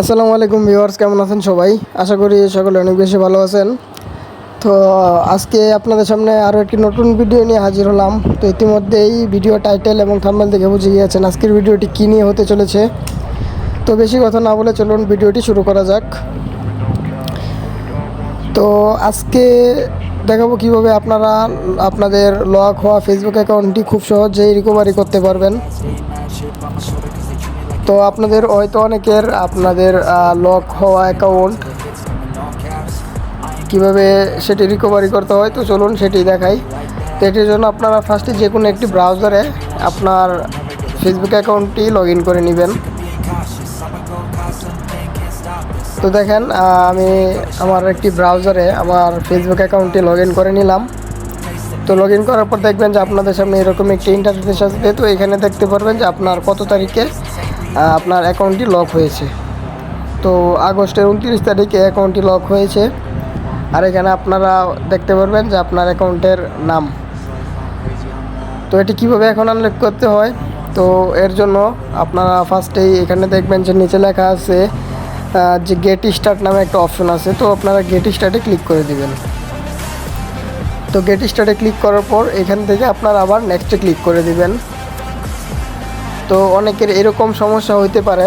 আসসালামু আলাইকুম ভিউয়ার্স, কেমন আছেন সবাই? আশা করি সকলে অনেক বেশি ভালো আছেন। তো, আজকে আপনাদের সামনে আরও একটি নতুন ভিডিও নিয়ে হাজির হলাম। তো ইতিমধ্যেই ভিডিও টাইটেল এবং থাম্বনেল দেখে বুঝে গিয়েছেন আজকের ভিডিওটি কী নিয়ে হতে চলেছে। তো বেশি কথা না বলে চলুন ভিডিওটি শুরু করা যাক। তো আজকে দেখাবো কীভাবে আপনারা আপনাদের লক হওয়া ফেসবুক অ্যাকাউন্টটি খুব সহজেই রিকভারি করতে পারবেন। তো আপনাদের হয়তো অনেকের, আপনাদের লক হওয়া অ্যাকাউন্ট কীভাবে সেটি রিকভারি করতে হয়, তো চলুন সেটি দেখাই। তো এটির জন্য আপনারা ফার্স্টে যে কোনো একটি ব্রাউজারে আপনার ফেসবুক অ্যাকাউন্টটি লগ ইন করে নেবেন। তো দেখেন আমি আমার একটি ব্রাউজারে আমার ফেসবুক অ্যাকাউন্টটি লগ ইন করে নিলাম। তো লগ ইন করার পর দেখবেন যে আপনাদের সামনে এরকম একটি ইন্টারফেস আসবে। তো এখানে দেখতে পারবেন যে আপনার কত তারিখে আপনার অ্যাকাউন্টটি লক হয়েছে। তো আগস্টের উনত্রিশ তারিখে অ্যাকাউন্টটি লক হয়েছে। আর এখানে আপনারা দেখতে পারবেন যে আপনার অ্যাকাউন্টের নাম। তো এটি কীভাবে এখন আনলক করতে হয়? তো এর জন্য আপনারা ফার্স্টেই এখানে দেখবেন যে নিচে লেখা আছে যে গেট স্টার্ট নামে একটা অপশন আছে। তো আপনারা গেট স্টার্টে ক্লিক করে দিবেন। তো গেট স্টার্টে ক্লিক করার পর এখান থেকে আপনারা আবার নেক্সটে ক্লিক করে দিবেন। তো অনেকের এরকম সমস্যা হইতে পারে।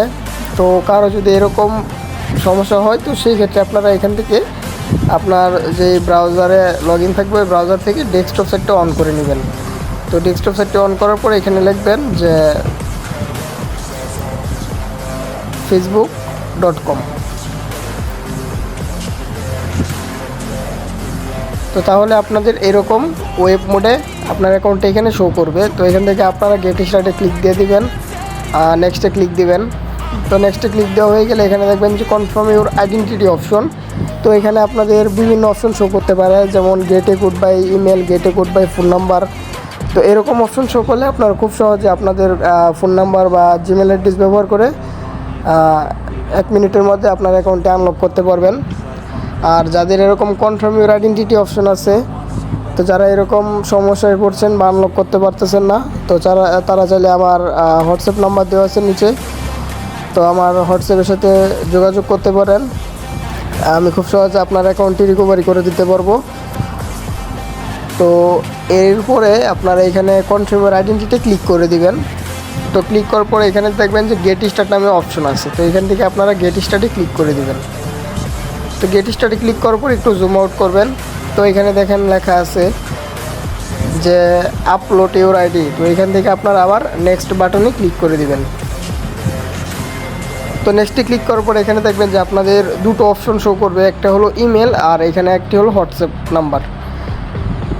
তো কারও যদি এরকম সমস্যা হয়, তো সেই ক্ষেত্রে আপনারা এখান থেকে আপনার যে ব্রাউজারে লগ ইন থাকবে ব্রাউজার থেকে ডেস্কটপ সেটটা অন করে নেবেন। তো ডেস্কটপ সেটটা অন করার পর এখানে লিখবেন যে ফেসবুক ডট কম তো তাহলে আপনাদের এরকম ওয়েব মোডে আপনার অ্যাকাউন্টটা এখানে শো করবে। তো এখান থেকে আপনারা গেট স্টার্টে ক্লিক দিয়ে দিবেন নেক্সটে ক্লিক দিবেন। তো নেক্সটে ক্লিক দেওয়া হয়ে গেলে এখানে দেখবেন যে কনফার্ম ইউর আইডেন্টিটি অপশন তো এখানে আপনাদের বিভিন্ন অপশন শো করতে পারে, যেমন get a code by email get a code by phone number তো এরকম অপশন শো করলে আপনারা খুব সহজে আপনাদের ফোন নাম্বার বা জিমেল অ্যাড্রেস ব্যবহার করে এক মিনিটের মধ্যে আপনার অ্যাকাউন্টে আনলক করতে পারবেন। আর যাদের এরকম কনফার্ম ইউর আইডেন্টিটি অপশন আছে তো যারা এরকম সমস্যায় পড়ছেন বা আনলক করতে পারতেছেন না, তো যারা, তারা চাইলে আমার হোয়াটসঅ্যাপ নাম্বার দেওয়া আছে নিচে। তো আমার হোয়াটসঅ্যাপের সাথে যোগাযোগ করতে পারেন। আমি খুব সহজে আপনার অ্যাকাউন্টটি রিকভারি করে দিতে পারব। তো এরপরে আপনারা এখানে কনফার্মের আইডেন্টিটি ক্লিক করে দিবেন। তো ক্লিক করার পরে এখানে দেখবেন যে গেট স্টার্ট নামে অপশন আছে। তো এখান থেকে আপনারা গেট স্টার্টে ক্লিক করে দিবেন। তো গেট স্টার্টে ক্লিক করার পর একটু জুম আউট করবেন। তো এখানে দেখেন লেখা আছে যে আপলোড ইউর আইডি তো এখান থেকে আপনারা আবার নেক্সট বাটনে ক্লিক করে দিবেন। তো নেক্সটে ক্লিক করার পর এখানে দেখবেন যে আপনাদের দুটো অপশন শো করবে। একটা হলো ইমেল আর এখানে একটি হলো হোয়াটসঅ্যাপ নাম্বার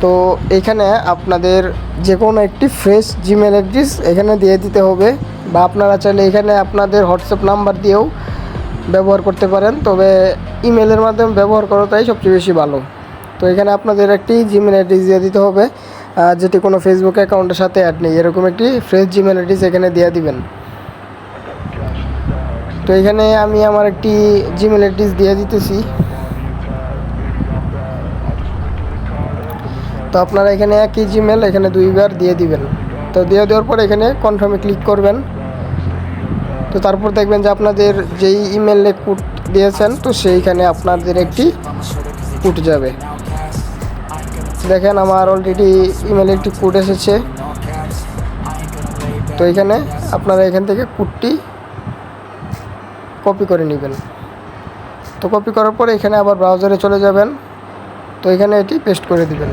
তো এখানে আপনাদের যে কোনো একটি ফ্রেশ জিমেল অ্যাড্রেস এখানে দিয়ে দিতে হবে বা আপনারা চাইলে এখানে আপনাদের হোয়াটসঅ্যাপ নাম্বার দিয়েও ব্যবহার করতে পারেন। তবে ইমেলের মাধ্যমে ব্যবহার করাটাই সবচেয়ে বেশি ভালো। তো এখানে আপনাদের একটি জিমেল অ্যাড্রেস দিয়ে দিতে হবে। যেটি কোনো ফেসবুক অ্যাকাউন্টের সাথে অ্যাড নেই, এরকম একটি ফ্রেশ জিমেল অ্যাড্রেস এখানে দিয়ে দিবেন। তো এখানে আমি আমার একটি জিমেল অ্যাড্রেস দিয়ে দিতেছি। তো আপনারা এখানে একই জিমেল এখানে দুইবার দিয়ে দিবেন। তো দিয়ে দেওয়ার পর এখানে কনফার্মে ক্লিক করবেন। তো তারপর দেখবেন যে আপনাদের যেই ইমেলে কোড দিয়েছেন, তো সেইখানে আপনাদের একটি কোড যাবে। দেখেন আমার অলরেডি ইমেলে একটি কোড এসেছে। তো এখানে আপনারা এখান থেকে কোডটি কপি করে নেবেন। তো কপি করার পরে এখানে আবার ব্রাউজারে চলে যাবেন। তো এখানে এটি পেস্ট করে দিবেন।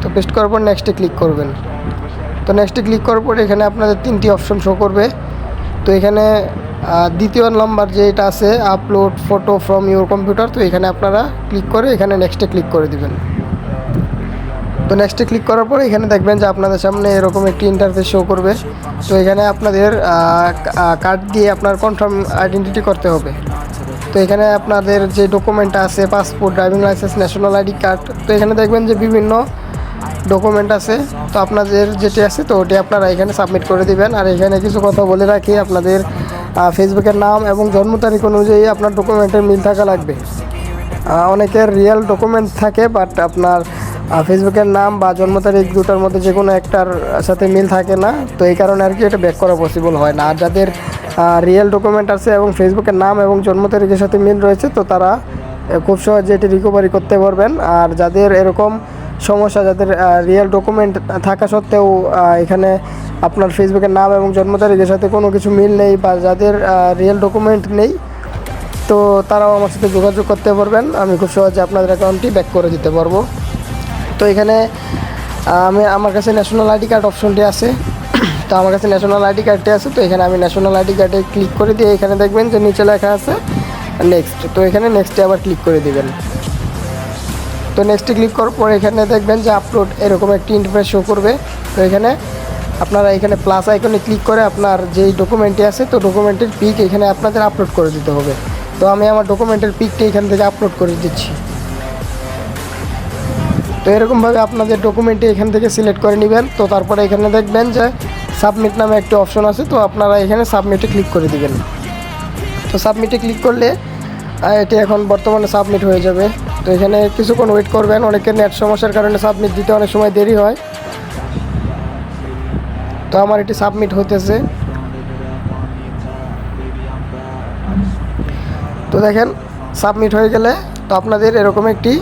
তো পেস্ট করার পর নেক্সটে ক্লিক করবেন। তো নেক্সটে ক্লিক করার পর এখানে আপনাদের তিনটি অপশন শো করবে। তো এখানে দ্বিতীয় নাম্বার যে এটা আছে upload photo from your computer তো এখানে আপনারা ক্লিক করে এখানে নেক্সটে ক্লিক করে দিবেন। তো নেক্সটে ক্লিক করার পরে এখানে দেখবেন যে আপনাদের সামনে এরকম একটি ইন্টারফেস শো করবে। তো এখানে আপনাদের কার্ড দিয়ে আপনার কনফার্ম আইডেন্টিটি করতে হবে। তো এখানে আপনাদের যে ডকুমেন্ট আছে passport driving licence national ID card তো এখানে দেখবেন যে বিভিন্ন ডকুমেন্ট আছে। তো আপনাদের যেটি আছে, তো ওটি আপনারা এখানে সাবমিট করে দিবেন। আর এখানে কিছু কথা বলে রাখি, আপনাদের ফেসবুকের নাম এবং জন্ম তারিখ অনুযায়ী আপনার ডকুমেন্টের মিল থাকা লাগবে। অনেকের রিয়েল ডকুমেন্ট থাকে বাট আপনার ফেসবুকের নাম বা জন্ম তারিখ দুটার মধ্যে যে কোনো একটার সাথে মিল থাকে না, তো এই কারণে আর কি এটা ব্যাক করা পসিবল হয় না। আর যাদের রিয়েল ডকুমেন্ট আছে এবং ফেসবুকের নাম এবং জন্ম তারিখের সাথে মিল রয়েছে, তো তারা খুব সহজে এটি রিকভারি করতে পারবেন। আর যাদের এরকম সমস্যা, যাদের রিয়েল ডকুমেন্ট থাকা সত্ত্বেও এখানে আপনার ফেসবুকের নাম এবং জন্ম তারিখের সাথে কোনো কিছু মিল নেই বা যাদের রিয়েল ডকুমেন্ট নেই, তো তারাও আমার সাথে যোগাযোগ করতে পারবেন। আমি খুব সহজে আপনাদের অ্যাকাউন্টটি ব্যাক করে দিতে পারব। তো এখানে আমি, আমার কাছে ন্যাশনাল আইডি কার্ড অপশনটি আছে। তো আমার কাছে ন্যাশনাল আইডি কার্ডটি আছে, তো এখানে আমি ন্যাশনাল আইডি কার্ডে ক্লিক করে দিয়ে এখানে দেখবেন যে নিচে লেখা আছে নেক্সট তো এখানে নেক্সটে আবার ক্লিক করে দিবেন। তো নেক্সটে ক্লিক করার পর এখানে দেখবেন যে আপলোড এরকম একটি ইন্টারফেস শো করবে। তো এখানে আপনারা এখানে প্লাস আইকনে ক্লিক করে আপনার যেই ডকুমেন্টটি আছে, তো ডকুমেন্টের পিক এখানে আপনাদের আপলোড করে দিতে হবে। তো আমি আমার ডকুমেন্টের পিকটি এখান থেকে আপলোড করে দিচ্ছি। তো এরকমভাবে আপনাদের ডকুমেন্টটি এখান থেকে সিলেক্ট করে নেবেন। তো তারপরে এখানে দেখবেন যে সাবমিট নামে একটি অপশন আছে, তো আপনারা এখানে সাবমিটে ক্লিক করে দিবেন। তো সাবমিটে ক্লিক করলে এটি এখন বর্তমানে সাবমিট হয়ে যাবে। তো এখানে কিছুক্ষণ ওয়েট করবেন, অনেকের নেট সমস্যার কারণে সাবমিট দিতে অনেক সময় দেরি হয়। তো আমার এটি সাবমিট হতেছে তো দেখেন সাবমিট হয়ে গেলে তো আপনাদের এরকম একটি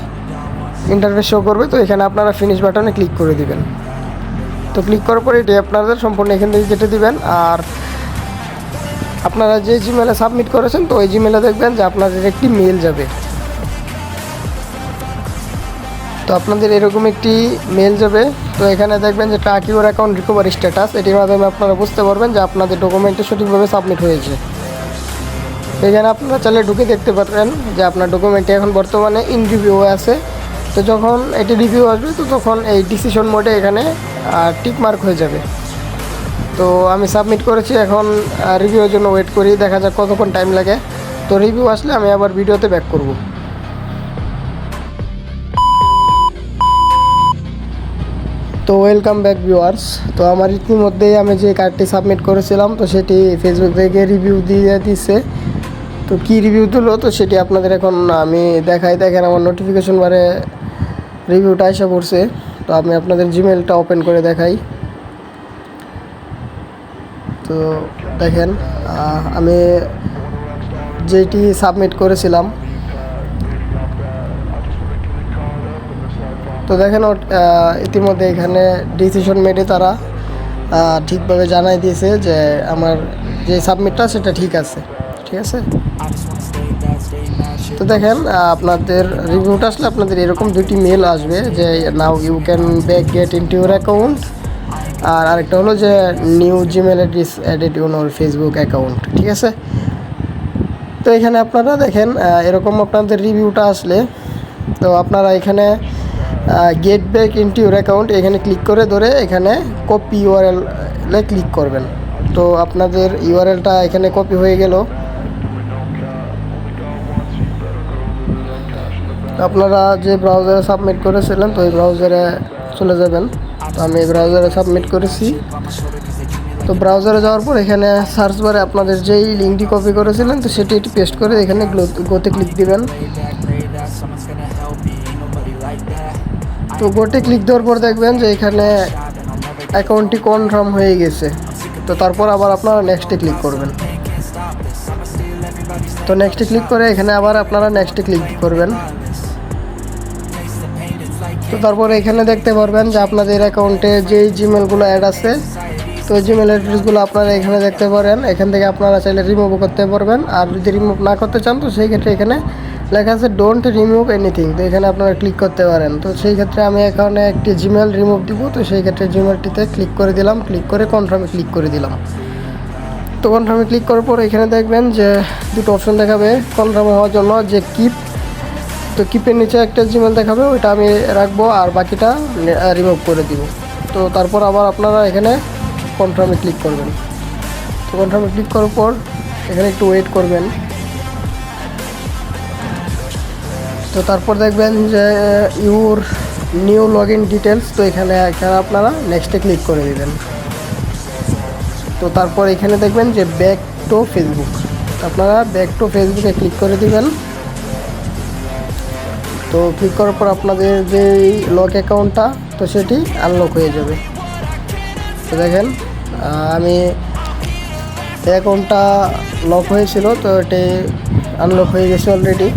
ইন্টারফেস শো করবে, তো এখানে আপনারা ফিনিশ বাটনে ক্লিক করে দিবেন। তো ক্লিক করার পরে এটি আপনাদের সম্পূর্ণ এখান থেকে কেটে দিবেন, আর আপনারা যে জিমেলে সাবমিট করেছেন, তো ওই জিমেলে দেখবেন যে আপনাদের একটি মেল যাবে। তো আপনাদের এরকম একটি মেল যাবে, তো এখানে দেখবেন যে track your account recovery status এটির মাধ্যমে আপনারা বুঝতে পারবেন যে আপনাদের ডকুমেন্টটি সঠিকভাবে সাবমিট হয়েছে। এখানে আপনারা চাইলে ঢুকে দেখতে পারবেন যে আপনার ডকুমেন্টটি এখন বর্তমানে ইন রিভিউ আছে। তো যখন এটি রিভিউ আসবে, তো তখন এই ডিসিশন মোডে এখানে টিক মার্ক হয়ে যাবে। তো আমি সাবমিট করেছি, এখন রিভিউর জন্য ওয়েট করি, দেখা যাক কতক্ষণ টাইম লাগে। তো রিভিউ আসলে আমি আবার ভিডিওতে ব্যাক করব। তো ওয়েলকাম ব্যাক ভিউয়ার্স তো আমার ইতিমধ্যেই আমি যে কার্ডটি সাবমিট করেছিলাম, তো সেটি ফেসবুক থেকে রিভিউ দিয়ে দিচ্ছে তো কী রিভিউ দিলো, তো সেটি আপনাদের এখন আমি দেখাই। দেখেন, আমার নোটিফিকেশন বারে রিভিউটা এসে পড়ছে, তো আমি আপনাদের জিমেলটা ওপেন করে দেখাই। তো দেখেন আমি যেটি সাবমিট করেছিলাম। তো দেখেন ইতিমধ্যে এখানে ডিসিশন মেডে তারা ঠিকভাবে জানাই দিয়েছে যে আমার যে সাবমিটটা সেটা ঠিক আছে। ঠিক আছে? তো দেখেন আপনাদের রিভিউটা আসলে আপনাদের এরকম দুটি মেল আসবে যে now you can back get in your account আর আরেকটা হলো যে new Gmail address added in your Facebook account ঠিক আছে? তো এখানে আপনারা দেখেন এরকম আপনাদের রিভিউটা আসলে, তো আপনারা এখানে get back into your account এখানে ক্লিক করে ধরে এখানে কপি ইউআরএলে ক্লিক করবেন। তো আপনাদের ইউআরএলটা এখানে কপি হয়ে গেল। আপনারা যে ব্রাউজারে সাবমিট করেছিলেন, তো এই ব্রাউজারে চলে যাবেন। তো আমি ব্রাউজারে সাবমিট করেছি। তো ব্রাউজারে যাওয়ার পর এখানে সার্চ বারে আপনাদের যেই লিঙ্কটি কপি করেছিলেন, তো সেটি এটি পেস্ট করে এখানে গোতে ক্লিক দিবেন। তো গোটে ক্লিক দেওয়ার পর দেখবেন যে এখানে অ্যাকাউন্টটি কনফার্ম হয়ে গেছে। তো তারপর আবার আপনারা নেক্সটে ক্লিক করবেন। তো নেক্সটে ক্লিক করে এখানে আবার আপনারা নেক্সটে ক্লিক করবেন। তারপরে এখানে দেখতে পারবেন যে আপনাদের অ্যাকাউন্টে যেই জিমেলগুলো অ্যাড আছে, তো জিমেল অ্যাড্রেসগুলো আপনারা এখানে দেখতে পারেন। এখান থেকে আপনারা চাইলে রিমুভ করতে পারবেন। আর যদি রিমুভ না করতে চান, তো সেই ক্ষেত্রে এখানে লেখা আছে ডোন্ট রিমুভ এনিথিং তো এখানে আপনারা ক্লিক করতে পারেন। তো সেই ক্ষেত্রে আমি এখানে একটি জিমেল রিমুভ দিব। তো সেই ক্ষেত্রে জিমেলটিতে ক্লিক করে দিলাম। ক্লিক করে কনফার্মে ক্লিক করে দিলাম। তো কনফার্মে ক্লিক করার পর এখানে দেখবেন যে দুটো অপশন দেখাবে। কনফার্ম হওয়ার জন্য যে কিপ তো কিপের নিচে একটা জিমেল দেখাবে, ওইটা আমি রাখব আর বাকিটা রিমুভ করে দিব। তো তারপর আবার আপনারা এখানে কনফার্মে ক্লিক করবেন। তো কনফার্মে ক্লিক করার পর এখানে একটু ওয়েট করবেন। তো তারপর দেখবেন যে your new log in details তো এখানে এখানে আপনারা নেক্সটে ক্লিক করে দেবেন। তো তারপর এখানে দেখবেন যে ব্যাক টু ফেসবুক আপনারা ব্যাক টু ফেসবুকে ক্লিক করে দিবেন। তো ক্লিক করার পর আপনাদের যে লক অ্যাকাউন্টটা তো সেটি আনলক হয়ে যাবে। তো দেখেন আমি এই অ্যাকাউন্টটা লক হয়েছিল, তো এটি আনলক হয়ে গেছে অলরেডি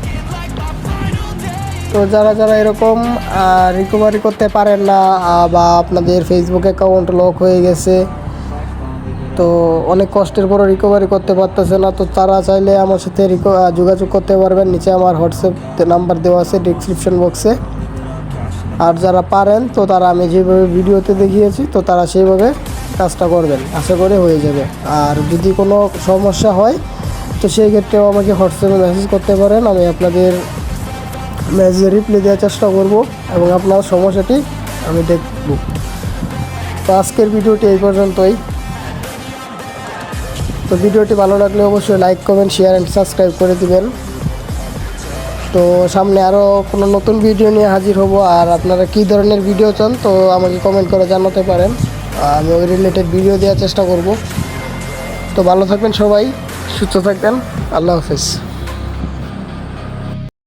তো যারা যারা এরকম রিকভারি করতে পারেন না বা আপনাদের ফেসবুক অ্যাকাউন্ট লক হয়ে গেছে তো অনেক কষ্টের পরও রিকভারি করতে পারতেছে না। তো তারা চাইলে আমার সাথে যোগাযোগ করতে পারবেন। নিচে আমার হোয়াটসঅ্যাপ নাম্বার দেওয়া আছে ডিসক্রিপশন বক্সে আর যারা পারেন, তো তারা আমি যেভাবে ভিডিওতে দেখিয়েছি, তো তারা সেইভাবে কাজটা করবেন। আশা করে হয়ে যাবে। আর যদি কোনো সমস্যা হয়, তো সেই ক্ষেত্রেও আমাকে হোয়াটসঅ্যাপে মেসেজ করতে পারেন। আমি আপনাদের মেসেজে রিপ্লাই দেওয়ার চেষ্টা করব এবং আপনার সমস্যাটি আমি দেখব। তো আজকের ভিডিওটি এই পর্যন্তই। তো ভিডিওটি ভালো লাগলে অবশ্যই like comment share and subscribe করে দিবেন। তো সামনে আরও কোনো নতুন ভিডিও নিয়ে হাজির হব। আর আপনারা কী ধরনের ভিডিও চান, তো আমাকে কমেন্ট করে জানাতে পারেন। আমি ওই রিলেটেড ভিডিও দেওয়ার চেষ্টা করব। তো ভালো থাকবেন সবাই, সুস্থ থাকবেন। আল্লাহ হাফেজ।